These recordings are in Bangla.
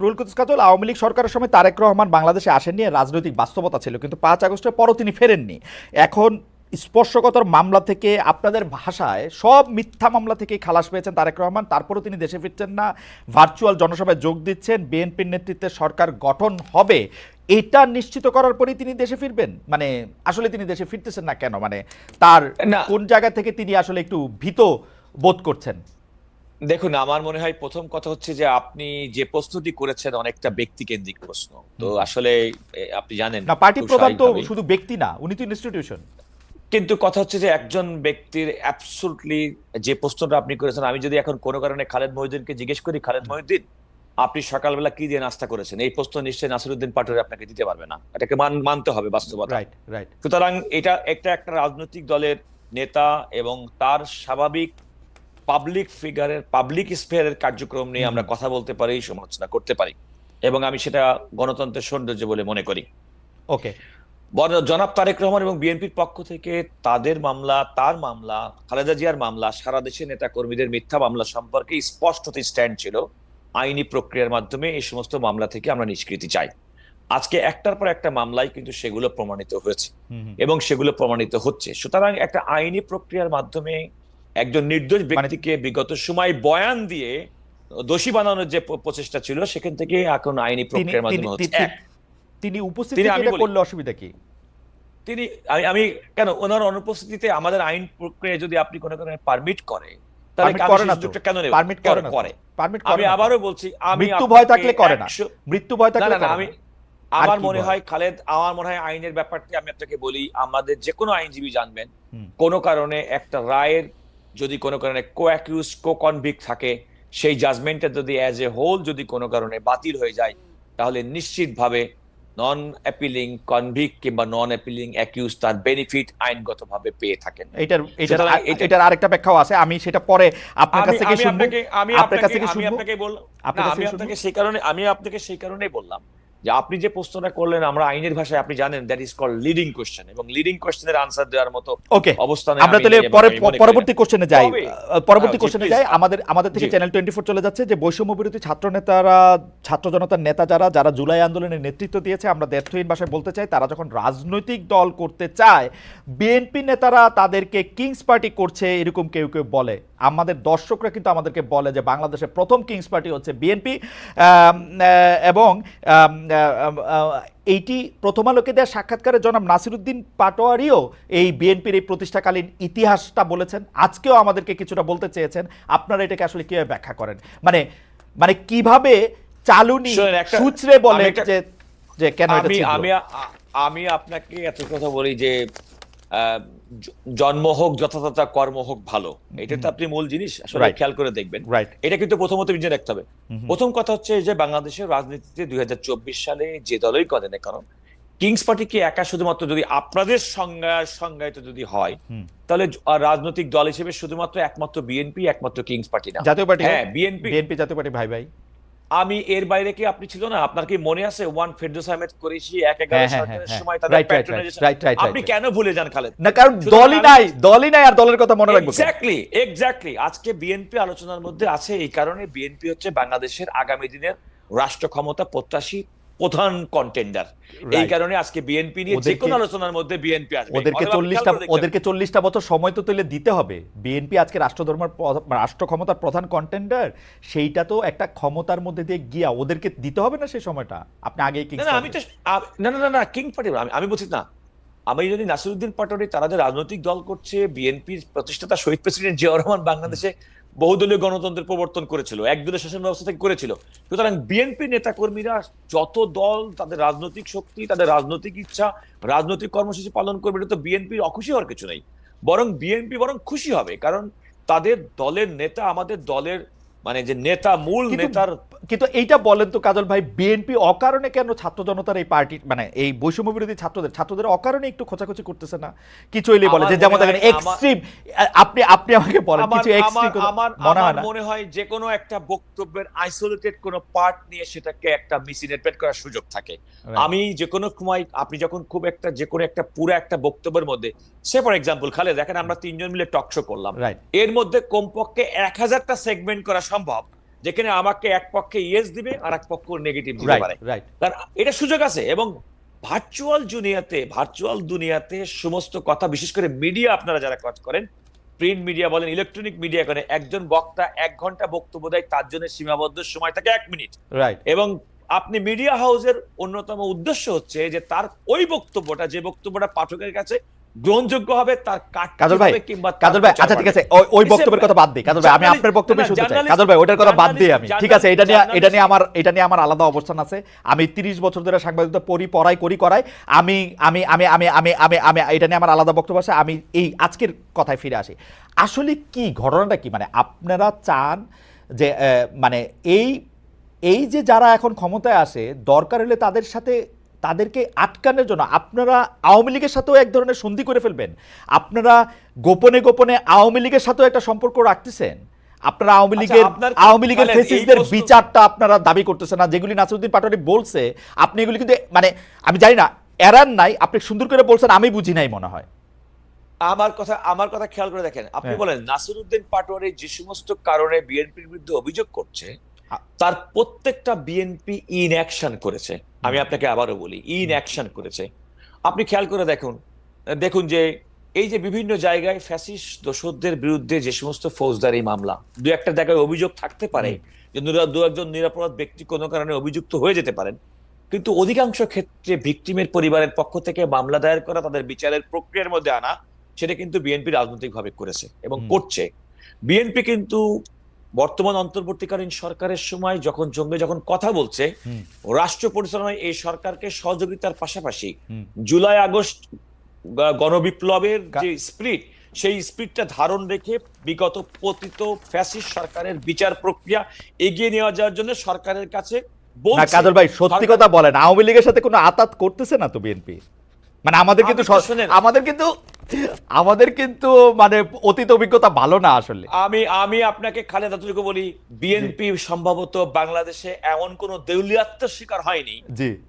রুল কুদ্দুস কাজল আওয়ামী লীগ সরকারের সময় তারেক রহমান বাংলাদেশে আসেননি রাজনৈতিক বাস্তবতা ছিল কিন্তু পাঁচ আগস্টের পরও তিনি ফেরেননি। এখন স্পর্শকতর মামলা থেকে আপনাদের ভাষায় সব মিথ্যা মামলা থেকেই খালাস পেয়েছেন তারেক রহমান তারপরেও তিনি দেশে ফিরছেন না ভার্চুয়াল জনসভায় যোগ দিচ্ছেন বিএনপির নেতৃত্বে সরকার গঠন হবে এটা নিশ্চিত করার পরেই তিনি দেশে ফিরবেন? মানে আসলে তিনি দেশে ফিরতেছেন না কেন? মানে তার। কোন জায়গা থেকে তিনি আসলে একটু ভীত বোধ করছেন? দেখুন আমার মনে হয় প্রথম কথা হচ্ছে যে আপনি যে প্রশ্নটি করেছেন অনেকটা ব্যক্তিকেন্দ্রিক প্রশ্ন। তো আসলে আপনি জানেন না পার্টি প্রধান তো শুধু ব্যক্তি না উনি তো ইনস্টিটিউশন কিন্তু কথা হচ্ছে যে একজন ব্যক্তির অ্যাবসুটলি যে প্রশ্নটা আপনি করেছেন আমি যদি এখন কোনো কারণে খালেদ মহিউদ্দিনকে জিজ্ঞেস করি খালেদ মহিউদ্দিন আপনি সকালবেলা কি দিয়ে নাস্তা করেছেন? এই প্রশ্ন নিশ্চয়ই নাসিরুদ্দিন পাটোয়ারি আপনাকে দিতে পারবে না। এটাকে মান- মানতে হবে বাস্তবতা। রাইট রাইট সুতরাং এটা একটা একটা রাজনৈতিক দলের নেতা এবং তার স্বাভাবিক পাবলিক ফিগারের পাবলিক স্পেয়ারের কার্যক্রম নিয়ে আমরা কথা বলতে পারি সমালোচনা করতে পারি। এবং আমি সেটা গণতন্ত্রের সৌন্দর্য বলে মনে করি। ওকে। জনাব তারেক রহমান এবং বিএনপির পক্ষ থেকে তাদের মামলা তার মামলা খালেদা জিয়ার মামলা সারা দেশের নেতা কর্মীদের মিথ্যা মামলা সম্পর্কে স্পষ্টত স্ট্যান্ড ছিল। আইনি প্রক্রিয়ার মাধ্যমে এই সমস্ত মামলা থেকে আমরা নিষ্কৃতি চাই। আজকে একটার পর একটা মামলায় কিন্তু সেগুলো প্রমাণিত হয়েছে। এবং সেগুলো প্রমাণিত হচ্ছে। সুতরাং একটা আইনি প্রক্রিয়ার মাধ্যমে একজন নির্দোষ ব্যক্তিকে বিগত সময় বয়ান দিয়ে দোষী বানানোর যে প্রচেষ্টা ছিল সেখান থেকে এখন আইনি প্রক্রিয়ার মাধ্যমে হচ্ছে। তিনি- উপস্থিত করলে অসুবিধা কি? তিনি আমি আমি কেন ওনার অনুপস্থিতিতে আমাদের আইন প্রক্রিয়া যদি আপনি কোনো কারণে পারমিট করে আমি। আবারও বলছি মৃত্যু ভয় আপনাকে থাকলে করে না। মৃত্যু ভয় থাকলে না না করে আমি আমার মনে হয় খালেদ আমার মনে হয় আইনের ব্যাপারটি আমি আপনাকে বলি আমাদের যে কোনো আইনজীবী জানবেন। কোনো কারণে একটা রায়ের যদি কোনো কারণে কো অ্যাকিউজ কো কনভিক্ট থাকে সেই জাজমেন্টটা যদি অ্যাজ এ হোল যদি কোনো কারণে বাতিল হয়ে যায় তাহলে নিশ্চিতভাবে নন অ্যাপিলিং কনভিক্ট কিংবা নন অ্যাপিলিং অ্যাকিউজ তার বেনিফিট আইনগতভাবে পেয়ে থাকেন। এটার এটার এটা- এটার আরেকটা ব্যাখ্যাও আছে আমি সেটা পরে আপনার কাছ থেকে আমি শুনব। আমি আপনার কাছ থেকে আমি আপনাকে বললাম আমি আপনাকে সেই কারণে আমি আপনাকে সেই কারণেই বললাম। যে আপনি যে প্রশ্নটা করলেন আমরা আইনের ভাষায় আপনি জানেন that is call leading question এবং লিডিং কোশ্চেনের আনসার দেওয়ার মতো ওকে অবস্থানে আমরা তাহলে পরে পরবর্তী। কোশ্চেনে যাই। পরবর্তী কোশ্চেনে যাই। আমাদের আমাদের থেকে চ্যানেল টোয়েন্টি ফোর চলে যাচ্ছে যে বৈষম্য বিরোধী ছাত্র নেতারা ছাত্র জনতার নেতা যারা যারা জুলাই আন্দোলনের নেতৃত্ব দিয়েছে আমরা দ্ব্যর্থহীন ভাষায় বলতে চাই তারা যখন রাজনৈতিক দল করতে চায় বিএনপি নেতারা তাদেরকে কিংস পার্টি করছে এরকম কেউ কেউ বলে। আমাদের দর্শকরা কিন্তু আমাদেরকে বলে যে বাংলাদেশের প্রথম কিংস পার্টি হচ্ছে বিএনপি এবং এইটি প্রথম আলোকে দেওয়া সাক্ষাৎকারে জনাব নাসিরুদ্দিন পাটোয়ারিও এই বিএনপির এই প্রতিষ্ঠাকালীন ইতিহাসটা বলেছেন। আজকেও আমাদেরকে কিছুটা বলতে চেয়েছেন। আপনারা এটাকে আসলে কীভাবে ব্যাখ্যা করেন? মানে মানে কীভাবে চালুনি সুচরে বলে যে যে কেন আমি আমি আপনাকে এত কথা বলি যে জন্ম হোক যথাযথ কর্ম হোক ভালো। এটা তো আপনি মূল জিনিস আসলে খেয়াল করে দেখবেন। এটা কিন্তু প্রথমত বিজয় রাখতে হবে। প্রথম কথা হচ্ছে যে বাংলাদেশের রাজনীতিতে দুই হাজার চব্বিশ সালে যে দলই করেন না কারণ কিংস পার্টি কি একা শুধুমাত্র যদি আপনাদের সংজ্ঞা সংজ্ঞায়িত যদি হয় তাহলে রাজনৈতিক দল হিসেবে শুধুমাত্র একমাত্র বিএনপি একমাত্র কিংস পার্টি না। জাতীয় পার্টি হ্যাঁ বিএনপি বিএনপি জাতীয় পার্টি ভাই ভাই। আমি এর বাইরে কি আপনি ছিল না? আপনার কি মনে আছে? ওয়ান ফেরদৌস আহমেদ করেছি এক এগারো সরকারের সময়। তাদের আপনি কেন ভুলে যান খালেদ? না কারণ দলই নাই দলই নাই আর দলের কথা মনে রাখব? এক্স্যাক্টলি এক্স্যাক্টলি আজকে বিএনপি আলোচনার মধ্যে আছে এই কারণে বিএনপি হচ্ছে বাংলাদেশের আগামী দিনের রাষ্ট্র ক্ষমতা প্রত্যাশী প্রধান কন্টেন্ডার এই কারণে আজকে বিএনপি নিয়ে যে কোনো আলোচনার মধ্যে বিএনপি আসবে। ওদেরকে চল্লিশটা ওদেরকে চল্লিশটা বছর সময় তো তুলে দিতে হবে। বিএনপি আজকে রাষ্ট্রধর্মের রাষ্ট্র ক্ষমতার প্রধান কন্টেন্ডার সেইটা তো একটা ক্ষমতার মধ্যে দিয়ে গিয়া ওদেরকে দিতে হবে না সেই সময়টা? আপনি আগেই না কিংস না আমি তো না না না না কিং পার্টি আমি আমি বলছি না। আমি যদি নাসিরুদ্দিন পাটোয়ারি তারা যে রাজনৈতিক দল করছে বিএনপির প্রতিষ্ঠাতা শহীদ প্রেসিডেন্ট জিয়াউর রহমান বাংলাদেশে বহুদলীয় গণতন্ত্রের প্রবর্তন করেছিল একদলীয় শাসন ব্যবস্থা থেকে করেছিল। সুতরাং বিএনপি নেতাকর্মীরা যত দল তাদের রাজনৈতিক শক্তি তাদের রাজনৈতিক ইচ্ছা রাজনৈতিক কর্মসূচি পালন করবে এটা তো বিএনপির অখুশি হওয়ার কিছু নেই। বরং বিএনপি বরং খুশি হবে কারণ তাদের দলের নেতা আমাদের দলের মানে যে নেতা মূল নেতার কিন্তু এইটা বলেন তো কাজল ভাই বিএনপি অকারণে কেন ছাত্র জনতার এই পার্টি মানে এই বৈষম্য বিরোধী ছাত্রদের ছাত্রদের অকারণে একটু খোঁচাখুচি করতেছে না? কিছু হইলে বলে যে যেমন দেখেন এক্সট্রিম আপনি আপনি আমাকে বলেন কিছু এক্সট্রিম আমার মনে আমার হয় মনে হয় যে কোনো একটা বক্তব্যের আইসোলেটেড কোনো পার্ট নিয়ে সেটাকে একটা মিসইন্টারপ্রেট করার সুযোগ থাকে। আমি যে কোনো সময় আপনি যখন খুব একটা যে কোনো একটা পুরো একটা বক্তব্যের মধ্যে সে ফর এক্সাম্পল খালে দেখেন আমরা তিনজন মিলে টক শো করলাম। এর মধ্যে কমপক্ষে এক হাজারটা সেগমেন্ট করা সম্ভব। যেখানে আমাকে এক পক্ষে ইয়েস দিবে আর এক পক্ষ নেগেটিভ দিতে পারে। কারণ এটা সুযোগ আছে এবং ভার্চুয়াল দুনিয়াতে ভার্চুয়াল দুনিয়াতে সমস্ত কথা বিশেষ করে মিডিয়া আপনারা যারা কাজ করেন প্রিন্ট মিডিয়া বলেন ইলেকট্রনিক মিডিয়া করেন একজন বক্তা এক ঘণ্টা বক্তব্য দেয় তার জন্য সীমাবদ্ধ সময় থাকে এক মিনিট রাইট এবং আপনি মিডিয়া হাউসের অন্যতম উদ্দেশ্য হচ্ছে যে তার ওই বক্তব্যটা যে বক্তব্যটা পাঠকের কাছে গ্রহণযোগ্য হবে তার কাজল ভাই, কাজল ভাই আচ্ছা ঠিক আছে ওই- বক্তব্যের কথা বাদ দিই কাজল ভাই আমি আপনার বক্তব্য শুনতে চাই কাজল ভাই ওটার কথা বাদ দিই আমি। ঠিক আছে এটা নিয়ে এটা নিয়ে আমার এটা নিয়ে আমার আলাদা অবস্থান আছে। আমি 30 বছর ধরে সাংবাদিকতা পড়ি পড়াই করি করাই। আমি আমি আমি আমি আমি আমি আমি এটা নিয়ে আমার আলাদা বক্তব্য আছে। আমি এই আজকের কথায় ফিরে আসি। আসলে কি ঘটনাটা কি? মানে আপনারা চান যে মানে এই এই যে যারা এখন ক্ষমতায় আসে দরকার হলে তাদের সাথে তাদেরকে আটকানোর জন্য আপনারা আওয়ামী লীগের সাথেও এক ধরনের সন্ধি করে ফেলবেন। আপনারা গোপনে গোপনে আওয়ামী লীগের সাথেও একটা সম্পর্ক রাখতেছেন। আপনারা আওয়ামী আচ্ছা, লীগের আওয়ামী লীগের ফেসিসদের বিচারটা আপনারা দাবি করতেছেন না। যেগুলি নাসিরুদ্দিন পাটোয়ারি বলছে আপনি এগুলি কিন্তু মানে আমি জানি না এরান নাই আপনি সুন্দর করে বলছেন আমি বুঝি নাই মনে হয়। আমার কথা আমার কথা খেয়াল করে দেখেন। আপনি হ্যাঁ। বলেন নাসিরুদ্দিন পাটোয়ারি যে সমস্ত কারণে বিএনপির বিরুদ্ধে অভিযোগ করছে তার প্রত্যেকটা বিএনপি ইন অ্যাকশন করেছে। আমি আপনাকে আবারও বলি ইন অ্যাকশন করেছে। আপনি খেয়াল করে দেখুন দেখুন যে এই যে বিভিন্ন জায়গায় ফ্যাসিস দোষদের বিরুদ্ধে যে সমস্ত ফৌজদারি মামলা দু একটা জায়গায় অভিযোগ থাকতে পারে যে দু একজন নিরাপরাধ ব্যক্তি কোনো কারণে অভিযুক্ত হয়ে যেতে পারেন কিন্তু অধিকাংশ ক্ষেত্রে ভিকটিমের পরিবারের পক্ষ থেকে মামলা দায়ের করা তাদের বিচারের প্রক্রিয়ার মধ্যে আনা সেটা কিন্তু বিএনপি রাজনৈতিকভাবে করেছে এবং করছে। বিএনপি কিন্তু বর্তমান অন্তর্বর্তীকালীন সরকারের সময় যখন জঙ্গে যখন কথা বলছে রাষ্ট্র পরিচালনায় এই সরকারকে সহযোগিতার পাশাপাশি জুলাই আগস্ট গণবিপ্লবের যে স্পিরিট সেই স্পিরিটটা ধারণ রেখে বিগত পতিত ফ্যাসিস্ট সরকারের বিচার প্রক্রিয়া এগিয়ে নিয়ে যাওয়ার জন্য সরকারের কাছে কাজল ভাই সত্যি কথা বলেন আওয়ামী লীগের সাথে কোনো আতাত করতেছে না তো বিএনপি? মানে আমাদের কিন্তু। আমাদের কিন্তু আমাদের কিন্তু মানে অতীত অভিজ্ঞতা ভালো না আসলে। আমি আমি আপনাকে খালেদ এতটুকু বলি বিএনপি সম্ভবত বাংলাদেশে এমন কোন দেউলিয়াত্মের শিকার হয়নি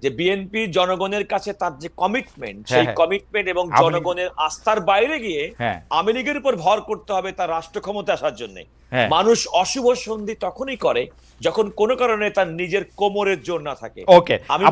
যে বিএনপি জনগণের কাছে তার যে কমিটমেন্ট হ্যাঁ, সেই হ্যাঁ। কমিটমেন্ট এবং জনগণের আস্থার বাইরে গিয়ে হ্যাঁ। আওয়ামী লীগের উপর ভর করতে হবে তার রাষ্ট্র ক্ষমতা আসার জন্য। হ্যাঁ। মানুষ অশুভ সন্ধি তখনই করে যখন কোনো কারণে তার নিজের কোমরের জোর না থাকে। ওকে আমি